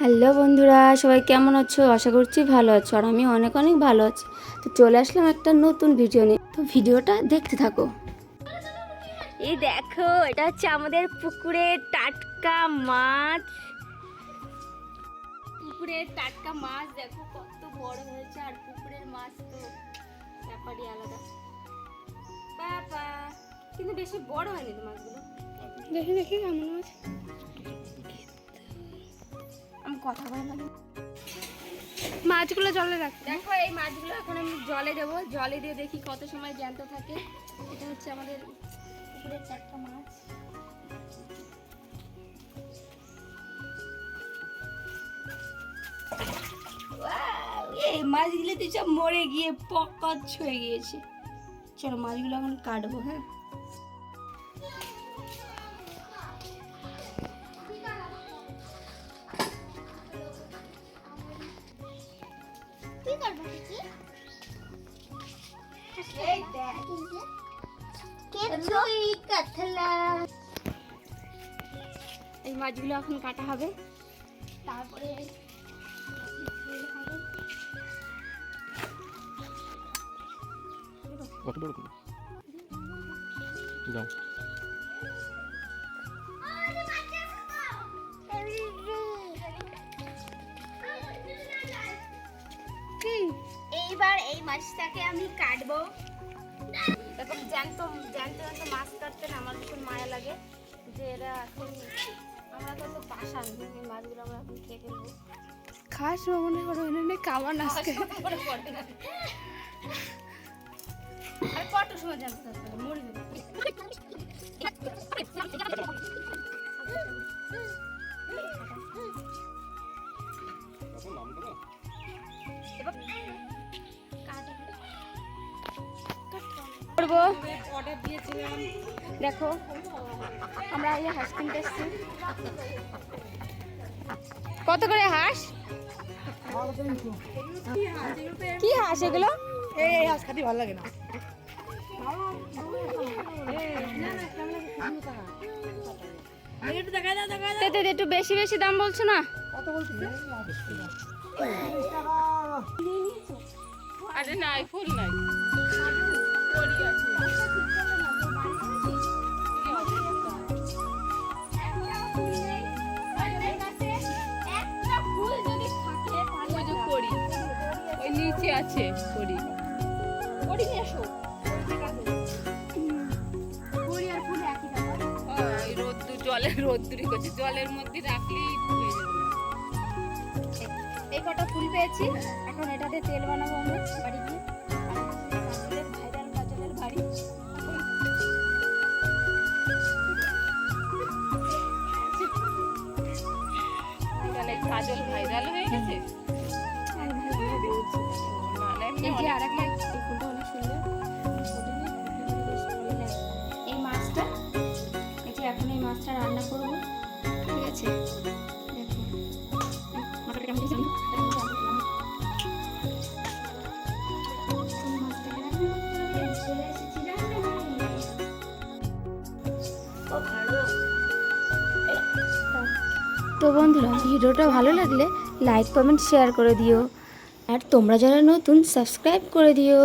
Hello বন্ধুরা সবাই কেমন আছো? আশা করছি ভালো আছো আর আমি অনেক অনেক ভালো আছি। তো চলে আসলাম একটা নতুন ভিডিও নিয়ে। তো ভিডিওটা দেখতে থাকো। এই দেখো এটা হচ্ছে আমাদের পুকুরে টাটকা মাছ। পুকুরের টাটকা মাছ দেখো কত বড় হয়েছে আর পুকুরের মাছ তো ব্যাপারই আলাদা। বাবা কিন্তু বেশি বড় হয়নি তো মাছগুলো। দেখি দেখি কেমন মাছ কথা বলা মাছগুলো জলে রাখ। দেখো এই মাছগুলো এখন আমি জলে দেবো। জলে দিয়ে দেখি কত সময় জ্যান্ত থাকে। এটা হচ্ছে আমাদের পুকুরের চারটা মাছ। এই মাছগুলো তো সব মরে গিয়ে পকাচ্ছ হয়ে গিয়েছে। চলো মাছগুলো এখন কাটবো হ্যাঁ? এই মাছগুলো এখন কাটা হবে। তারপরে কত বড় যাও এইবার এই মাছটাকে আমি কাটবো। এখন জ্যান্ত জ্যান্ত জ্যান্ত মাছ কাটতে না আমার ভীষণ মায়া লাগে যে এরা এখন আমরা তো তো পাশান এই মাছগুলো আমরা এখন খেয়ে ফেলব। খাস মনে করো এনে কামান আজকে। আর কত সময় জানতে থাকতে মরে যাবে। করব। দেখো আমরা এই হাঁস কিনতে এসছি। কত করে হাঁস? কি হাঁস এগুলো? এই এই হাঁস খাতে ভালো লাগে না। একটু বেশি বেশি দাম বলছো না? আরে নাই ফুল নাই। নিচে আছে রোদ্দুর জলের রোদ্দুরই করছে জলের মধ্যে রাখলেই এই কটা ফুল পেয়েছি। এখন এটাতে তেল বানাবো আমরা, বাড়ি গিয়ে। ফুলটা বেশ ভালো লাগে। এই মাছটা এই যে এখন এই মাছটা রান্না করব। ঠিক আছে? দেখো। মাথাটা তো বন্ধুরা, ভিডিওটা ভালো লাগলে লাইক কমেন্ট শেয়ার করে দিও। আর তোমরা যারা নতুন সাবস্ক্রাইব করে দিও।